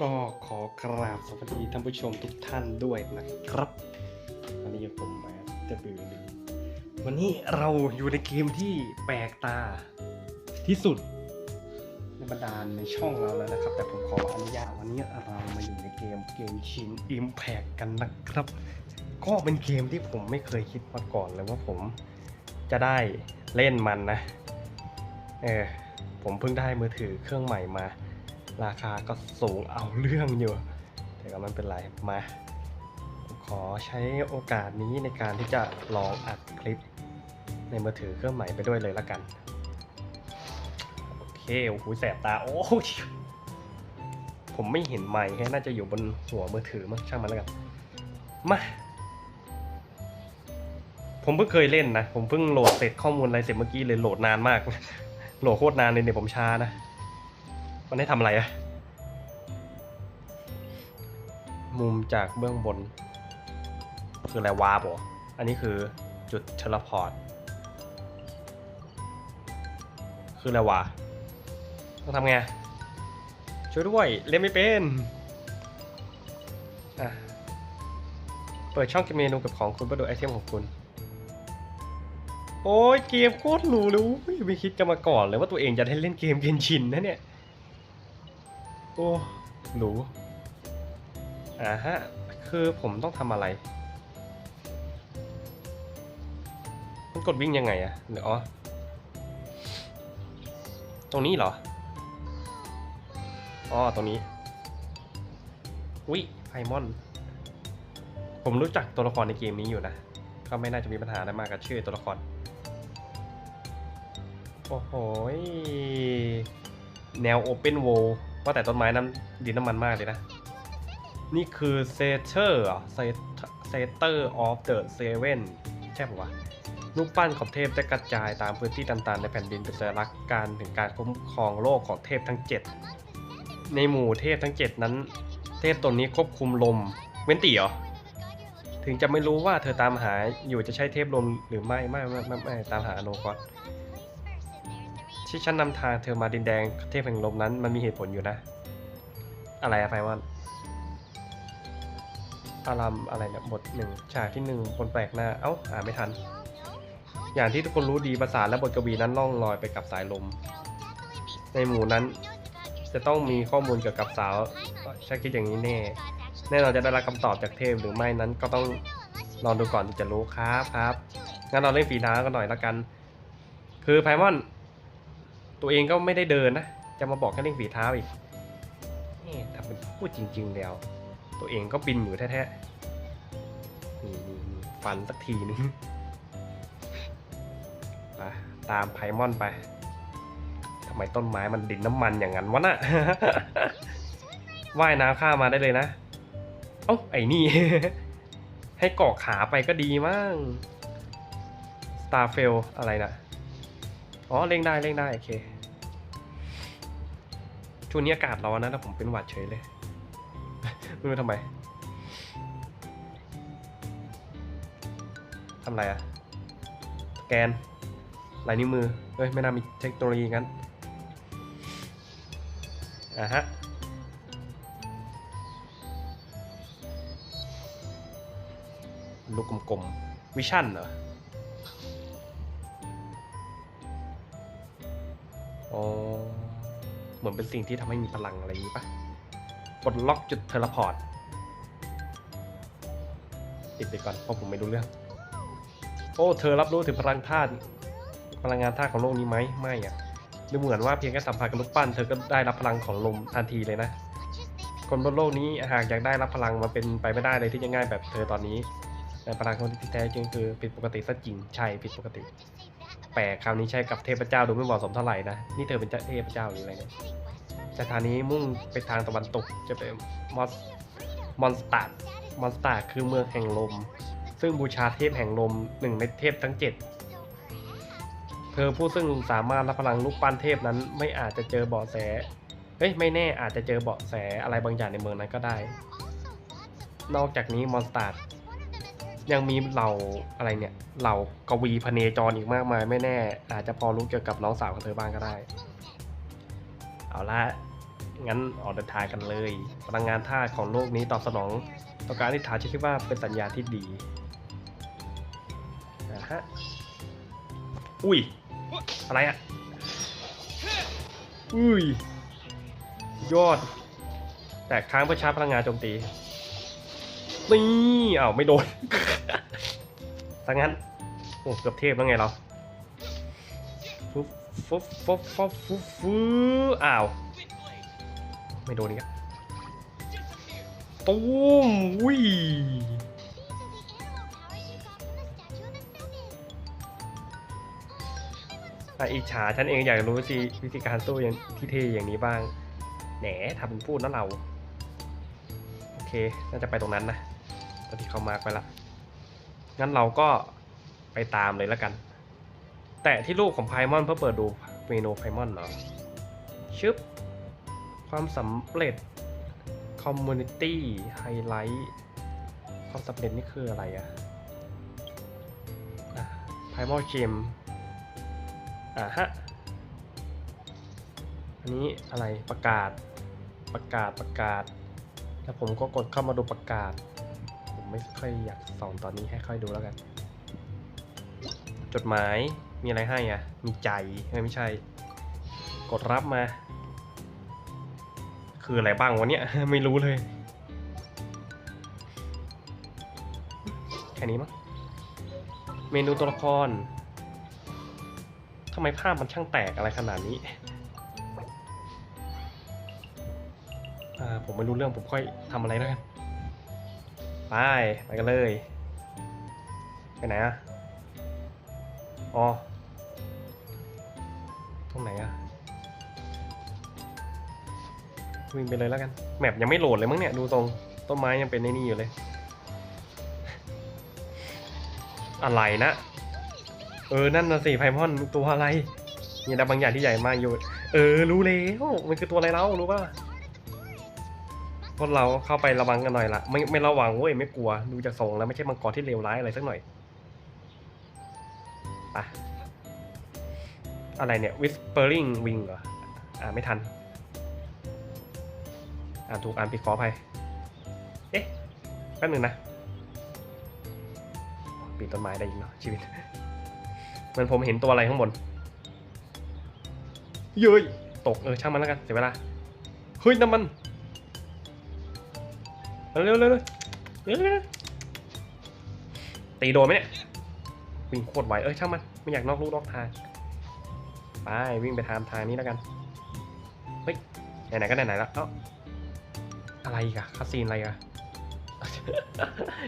ก็ขอกราบสวัสดีท่านผู้ชมทุกท่านด้วยนะครับ วันนี้ผมมาจะบือวันนี้เราอยู่ในเกมที่แปลกตาที่สุด ในบรรดาในช่องเราแล้วนะครับ แต่ผมขออนุญาตวันนี้เรามาอยู่ในเกมเกมชินอิมแพกกันนะครับ ก็เป็นเกมที่ผมไม่เคยคิดมาก่อนเลยว่าผมจะได้เล่นมันนะ เออผมเพิ่งได้มือถือเครื่องใหม่มา ราคาก็สูงเอาเรื่องอยู่ แต่ก็ไมันเป็นไรมาขอใช้โอกาสนี้ในการที่จะลองอัดคลิป ในมือถือเครื่องใหม่ไปด้วยเลยละกัน โอเคโอ้โหแสบตา โอ้ยผมไม่เห็นไมค์แค่น่าจะอยู่บนหัวมือถือมั้งช่างมันแล้วกันมาผมเพิ่งเคยเล่นนะ ผมเพิ่งโหลดเสร็จข้อมูลอะไรเสร็จเมื่อกี้เลยโหลดนานมาก โหลดโคตรนานเลยเนี่ยผมช้านะ มันได้ทำอะไรอะมุมจากเบื้องบน คืออะไรวาร์ปเหรอ อันนี้คือจุดเทเลพอร์ต คืออะไรวะ ต้องทำไง ช่วยด้วย เล่นไม่เป็น อะ เปิดช่องเกมเมนูกับของคุณเพื่อดูไอเทมของคุณ โอ้ยเกมโคตรหรูเลยอุ๊ยไม่คิดกันมาก่อนเลยว่าตัวเองจะได้เล่นเกมเกนชินนะเนี่ย โอ้หรูอ่าฮะ คือผมต้องทำอะไรมันกดวิ่งยังไงอะหรืออ๋อ ตรงนี้เหรอ อ๋อ ตรงนี้ อุ๊ยไพมอน ผมรู้จักตัวละครในเกมนี้อยู่นะ ก็ไม่น่าจะมีปัญหาอะไรมากกับชื่อตัวละคร โอ้โห แนว Open World ว่าแต่ต้นไม้น้ำดินน้ำมันมากเลยนะ นี่คือ Setter เหรอ Setter of the Seven ใช่ปะวะรูปปั้นของเทพจะกระจายตามพื้นที่ต่างๆในแผ่นดินเป็นสัญลักษณ์การถึงการคุ้มครองโลกของเทพทั้ง 7 ในหมู่เทพทั้ง 7 นั้น เทพตนนี้ควบคุมลมเว้นตีเหรอถึงจะไม่รู้ว่าเธอตามหาอยู่จะใช่เทพลมหรือไม่ไม่ไม่ไม่ตามหาอโนกอส ที่ฉันนำทางเธอมาดินแดงเทพแห่งลมนั้นมันมีเหตุผลอยู่นะ อะไรอะไพมอนอารามอะไรเนี่ยบทหนึ่งฉากที่หนึ่งคนแปลกหน้า เอ้าอ่านไม่ทัน อย่างที่ทุกคนรู้ดีภาษาและบทกวีนั้นล่องลอยไปกับสายลม ในหมู่นั้น จะต้องมีข้อมูลเกี่ยวกับสาวฉันคิดอย่างนี้แน่ แน่นอนจะได้รับคำตอบจากเทพหรือไม่นั้นก็ต้องลองดูก่อนที่จะรู้ครับครับงั้นเราเล่นฝีเท้ากันหน่อยละกัน คือไพมอน ตัวเองก็ไม่ได้เดินนะ จะมาบอกแค่เล่นฝีเท้าอีกนี่ทำเป็นพูดจริง ๆ แล้ว ตัวเองก็บินอยู่แท้ๆนี่นี่นี่ฟันสักทีนึงไปตามไพมอนไปทำไมต้นไม้มันดินน้ำมันอย่างนั้นวะน่ะว่ายน้ำข้ามาได้เลยนะ เอ้าไอ้นี่ ให้เกาะขาไปก็ดีมั้ง Starfell อะไรน่ะ อ๋อเล่งได้เล่งได้โอเคช่วงนี้อากาศร้อนนะแล้วผมเป็นหวัดเฉยเลยไม่รู้ทำไมทำอะไรอะแกนลายนิ้วมือเฮ้ยไม่น่ามีเทคโนโลยีงั้นอะฮะลูกกลมๆวิชั่นเหรอ อ๋อ เหมือนเป็นสิ่งที่ทำให้มีพลังอะไรอย่างนี้ปะปลดล็อกจุดเทเลพอร์ตปิดไปก่อนเพราะผมไม่รู้เรื่อง โอ้ เธอรับรู้ถึงพลังธาตุพลังงานธาตุของโลกนี้ไหมไม่อะดูเหมือนว่าเพียงแค่สัมผัสกับลูกปั้นเธอก็ได้รับพลังของลมทันทีเลยนะ คนบนโลกนี้หากอยากได้รับพลังมันเป็นไปไม่ได้เลยที่จะง่ายแบบเธอตอนนี้แต่พลังของที่แท้จริงคือผิดปกติซะจริงใช่ผิดปกติ ปลกคราวนี้ใช้กับเทพเจ้าดูไม่เหมาะสมเท่าไหร่นะนี่เธอเป็นเทพเจ้าหรืออะไรเนี่ยสถานีมุ่งไปทางตะวันตกจะเป็นมอสมอนสตาร์มอนสตาร์คือเมืองแห่งลม ซึ่งบูชาเทพแห่งลมหนึ่งในเทพทั้งเจ็ดเธอผู้ซึ่งสามารถรับพลังลูกปั้นเทพนั้นไม่อาจจะเจอเบาะแสเฮ้ยไม่แน่อาจจะเจอเบาะแสอะไรบางอย่างในเมืองนั้นก็ได้ นอกจากนี้มอนสตาร์ ยังมีเหล่าอะไรเนี่ย เหล่ากวีพเนจรอีกมากมายไม่แน่ อาจจะพอรู้เกี่ยวกับน้องสาวของเธอบ้างก็ได้ เอาละงั้นออกเดินทางกันเลย พลังงานธาตุของโลกนี้ตอบสนองต่อการอธิษฐานฉันคิดว่าเป็นสัญญาณที่ดีนะฮะอุ้ย อะไรอะอุ้ย ยอด แต่ค้างเพื่อชาร์จพลังงานโจมตี นี่อ้าวไม่โดนถ้างั้น โอ้เกือบเทพแล้วไงเราฟุ๊บฟุ๊บฟุ๊บฟุ๊บฟุ๊บฟุ๊บอ้าว ไม่โดนอีกอะตูมอุ้ยอ่อิจฉาฉันเองอยากรู้สิวิธีการสู้อย่างที่เทอย่างนี้บ้าง แหนทำเป็นพูดนะเรา โอเค น่าจะไปตรงนั้นนะ ตอนที่เขามาร์กไปละงั้นเราก็ไปตามเลยแล้วกัน แต่ที่รูปของไพมอนเพื่อเปิดดูเมนูไพมอนเนาะชึบ ความสำเร็จ Community Highlight ความสำเร็จนี่คืออะไรอะไพมอนเกมอ่าฮะ อันนี้อะไรประกาศประกาศประกาศ แล้วผมก็กดเข้ามาดูประกาศ ไม่ค่อยอยากสอนตอนนี้ให้ค่อยดูแล้วกัน จดหมายมีอะไรให้อะ มีใจไม่ใช่ กดรับมา คืออะไรบ้างวะเนี่ย ไม่รู้เลย แค่นี้มั้งเมนูตัวละครทำไมภาพมันช่างแตกอะไรขนาดนี้อ่าผมไม่รู้เรื่องผมค่อยทำอะไรแล้วกัน ไป ไปกันเลย ไปไหนอะอ๋อ ตรงไหนอะวิ่งไปเลยแล้วกัน แมปยังไม่โหลดเลยมั้งเนี่ย ดูตรงต้นไม้ยังเป็นในนี่อยู่เลย อะไรนะ เออ นั่นนะสิไพมอนตัวอะไรมีอะไรบางอย่างที่ใหญ่มากอยู่ เออ รู้แล้ว มันคือตัวอะไรเล่ารู้ป่ะ พวกเราเข้าไประวังกันหน่อยละไม่ไม่ระวังเว้ยไม่กลัวดูจากทรงแล้วไม่ใช่มังกรที่เลวร้ายอะไรสักหน่อยไปอะไรเนี่ย whispering wing เหรอ อ่าไม่ทัน อ่านถูกอ่านผิดขออภัยเอ๊ะแป๊บหนึ่งนะปีนต้นไม้ได้อีกเนาะชีวิต เหมือนผมเห็นตัวอะไรข้างบนเย้ยตกเออช่างมันแล้วกัน เสียเวลา เฮ้ยน้ำมัน เร็วเร็วเร็วเร็วเร็วเร็วตีโดนไหมเนี่ยวิ่งโคตรไวเอ้ยช่างมันไม่อยากนอกลู่นอกทางไปวิ่งไปทางทางนี้แล้วกันเฮ้ยไหนๆก็ไหนๆแล้วเอ้าอะไรกะคาซีนอะไรอะ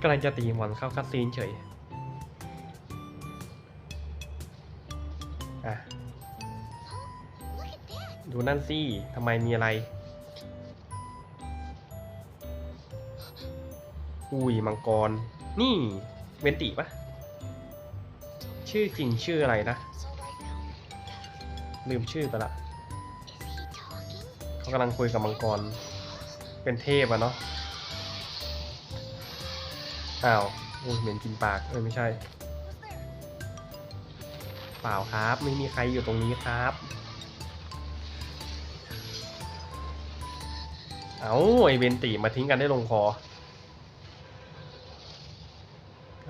กำลังจะตีมอนเข้าคาซีนเฉยอะดูนั่นสิทำไมมีอะไร อุ้ยมังกร นี่เวนติปะชื่อจริงชื่ออะไรนะ ลืมชื่อไปละเขากำลังคุยกับมังกร เป็นเทพอะเนาะอ้าวอุ้ยเหม็นกินปากเออไม่ใช่ เปล่าครับ ไม่มีใครอยู่ตรงนี้ครับ เอาไอเวนติมาทิ้งกันได้ลงคอ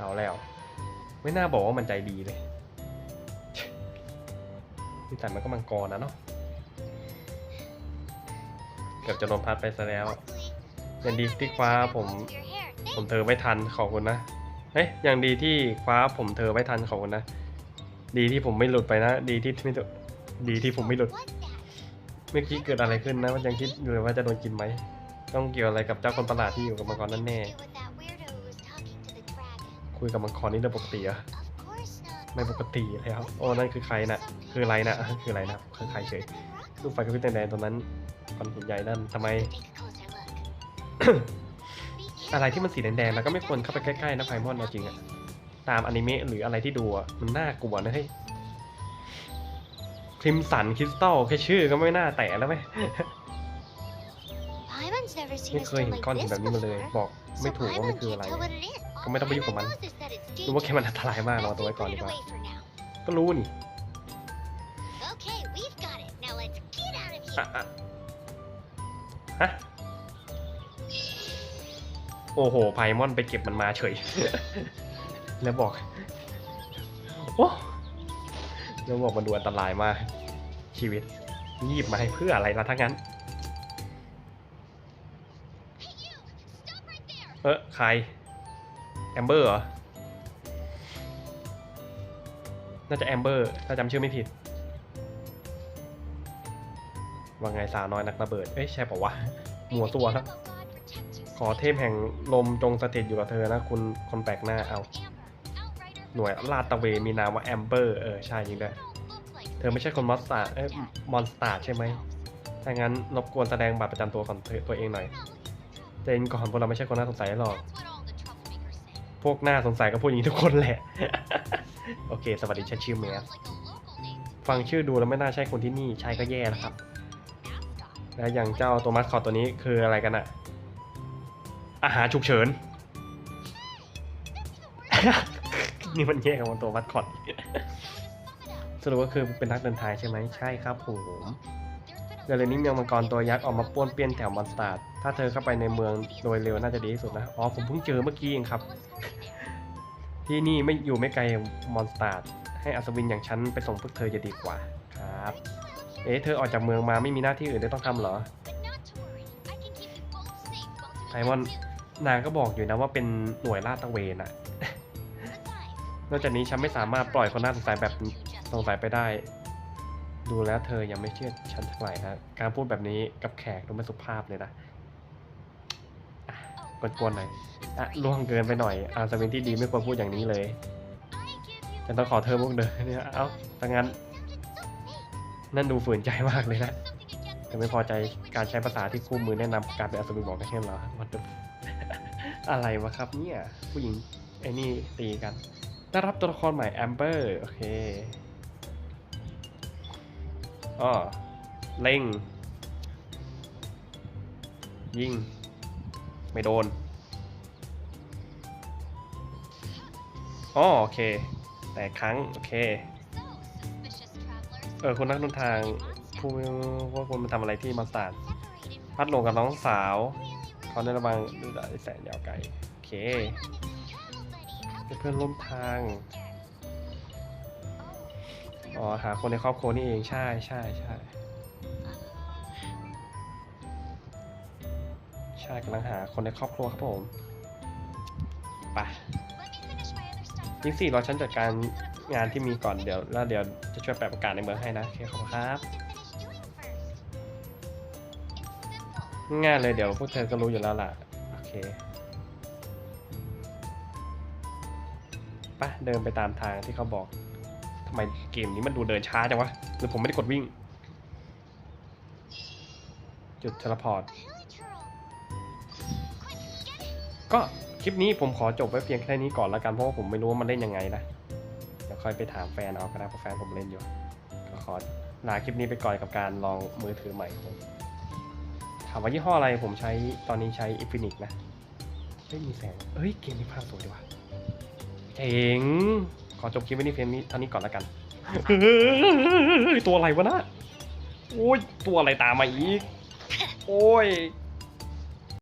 เอาแล้ว ไม่น่าบอกว่ามันใจดีเลยที่แต่มันก็มังกรนะเนาะเกือบจะโดนพัดไปซะแล้วยังดีที่คว้าผมผมเธอไม่ทันขอบคุณนะเฮ้ยยังดีที่คว้าผมเธอไว้ทันขอบคุณนะ ดีที่ผมไม่หลุดไปนะ ดีที่ไม่ดีที่ผมไม่หลุด เมื่อกี้เกิดอะไรขึ้นนะมันยังคิดอยู่เลยว่าจะโดนกินไหม ต้องเกี่ยวอะไรกับเจ้าคนประหลาดที่อยู่กับมังกรนั่นแน่ คุยกับมังกรนี่เรื่องปกติเหรอะไม่ปกติเลยครับโอ้นั่นคือใครนะคืออะไรนะคืออะไรนะคือใครเฉยรูปไฟกระพริบแดงๆตรงนั้นก้อนหินใหญ่นั่นทำไม อะไรที่มันสีแดงๆแล้วก็ไม่ควรเข้าไปใกล้ๆนะไพมอนเอาจริงอะตามอนิเมะหรืออะไรที่ดูอะมันน่ากลัวนะเฮ้ยคริมสันคริสตัลแค่ชื่อก็ไม่น่าแตะแล้วไหมไม่เคยเห็นก้อนหินแบบนี้มาเลย บอกไม่ถูกว่ามันคืออะไร ก็ไม่ต้องไปยุ่งกับมัน รู้ว่าแค่มันอันตรายมากเราเอาตัวไว้ก่อนดีกว่า ก็รู้นี่ Okay, we've got it. Now let's get out of อะ here. อะฮะ โอ้โห ไพมอนไปเก็บมันมาเฉย แล้วบอก โอ้แล้วบอกมันดูอันตรายมาก ชีวิตหยิบมาให้เพื่ออะไรล่ะทั้งนั้น เออใคร แอมเบอร์เหรอ น่าจะแอมเบอร์ถ้าจำชื่อไม่ผิด ว่าไงสาวน้อยนักระเบิด เอ้ยใช่ปะวะ หัวตัวครับ ขอเทพแห่งลมจงสถิตอยู่กับเธอนะ คุณคนแปลกหน้าเอา หน่วยลาดตะเวมีนามว่าแอมเบอร์ เออ ใช่จริงด้วย เธอไม่ใช่คนมอสตาร์เอ้ยมอนสตาร์ใช่ไหมถ้างั้นรบกวนแสดงบัตรประจำตัวของตัวเองหน่อยเจนก่อนพวกเราไม่ใช่คนน่าสงสัยหรอก พวกหน่าสงสัยก็พูดอย่างนี้ทุกคนแหละ โอเค สวัสดีฉันชื่อแมสฟังชื่อดูแล้วไม่น่าใช่คนที่นี่ใช่ก็แย่แล้วครับ แล้วอย่างเจ้าตัวมัสคอตตัวนี้คืออะไรกันอะอาหารฉุกเฉิน นี่มันแย่กับตัวมัสคอตสรุปก็คือเป็นนักเดินทางใช่ไหมใช่ครับผมเดี๋ยวเรนนี่เมืองมังกรตัวยักษ์ออกมาป้วนเปี้ยนแถวมอนสตาร์ ถ้าเธอเข้าไปในเมืองโดยเร็วน่าจะดีที่สุดนะ อ๋อ ผมเพิ่งเจอเมื่อกี้เองครับ ที่นี่ไม่อยู่ไม่ไกลมอนสตาร์ให้อัศวินอย่างฉันไปส่งพวกเธอจะดีกว่าครับ เอ๊ะ เธอออกจากเมืองมาไม่มีหน้าที่อื่นได้ต้องทำเหรอไพมอนนางก็บอกอยู่นะว่าเป็นหน่วยลาดตระเวนอะนอกจากนี้ฉันไม่สามารถปล่อยคนน่าสงสัยแบบสงสัยไปได้ ดูแล้วเธอยังไม่เชื่อฉันเท่าไหร่นะ การพูดแบบนี้กับแขกดูไม่สุภาพเลยนะ กวนๆหน่อยอะล่วงเกินไปหน่อยอาสวินที่ดีไม่ควรพูดอย่างนี้เลยฉันต้องขอเธอมุกเดินเนี่ยเอ้าถ้างั้น นั่นดูฝืนใจมากเลยนะแต่ไม่พอใจการใช้ภาษาที่คู่มือแนะนำการเป็นอัศวินบอกกันใช่ไหมเหรอมันจะอะไรวะครับเนี่ยผู้หญิงไอ้นี่ตีกันได้รับตัวละครใหม่แอมเบอร์โอเคอ๋อเล็งยิง ไม่โดนอ๋อโอเค แต่ครั้ง โอเค เออคุณนักเดินทางผู้ว่าคุณมาทำอะไรที่มาสตาร์ดพัดหลงกับน้องสาวเขาในระวังดูดาแสนยาวไกล โอเคเป็นเพื่อนร่วมทาง อ๋อ หาคนในครอบครัวนี่เอง ใช่ใช่ใช่ใช่ กำลังหาคนในครอบครัวครับผมไปยิ่งสี่รอฉันจัดการงานที่มีก่อนเดี๋ยว แล้วเดี๋ยวจะช่วยแปลประกาศในเมืองให้นะโอเคขอบคุณครับ ง่ายเลยเดี๋ยวพวกเธอก็รู้อยู่แล้วล่ะ โอเคปะเดินไปตามทางที่เขาบอกทำไมเกมนี้มันดูเดินช้าจังวะหรือผมไม่ได้กดวิ่ง จุดเทเลพอร์ต ก็คลิปนี้ผมขอจบไว้เพียงแค่นี้ก่อนละกันเพราะว่าผมไม่รู้ว่ามันเล่นยังไงนะเดี๋ยวค่อยไปถามแฟนเอาก็ได้เพราะแฟนผมเล่นอยู่ก็ขอลาคลิปนี้ไปก่อนกับการลองมือถือใหม่ผมถามว่ายี่ห้ออะไรผมใช้ตอนนี้ใช้ Infinix นะไม่มีแสงเอ้ยเกมนี้ภาพสวยดีว่ะเจ๋งขอจบคลิปไว้นี่เพียงนี้เท่านี้ก่อนแล้วกันเฮ้ยตัวอะไรวะนะโอ้ยตัวอะไรตามมาอีก โอ้ย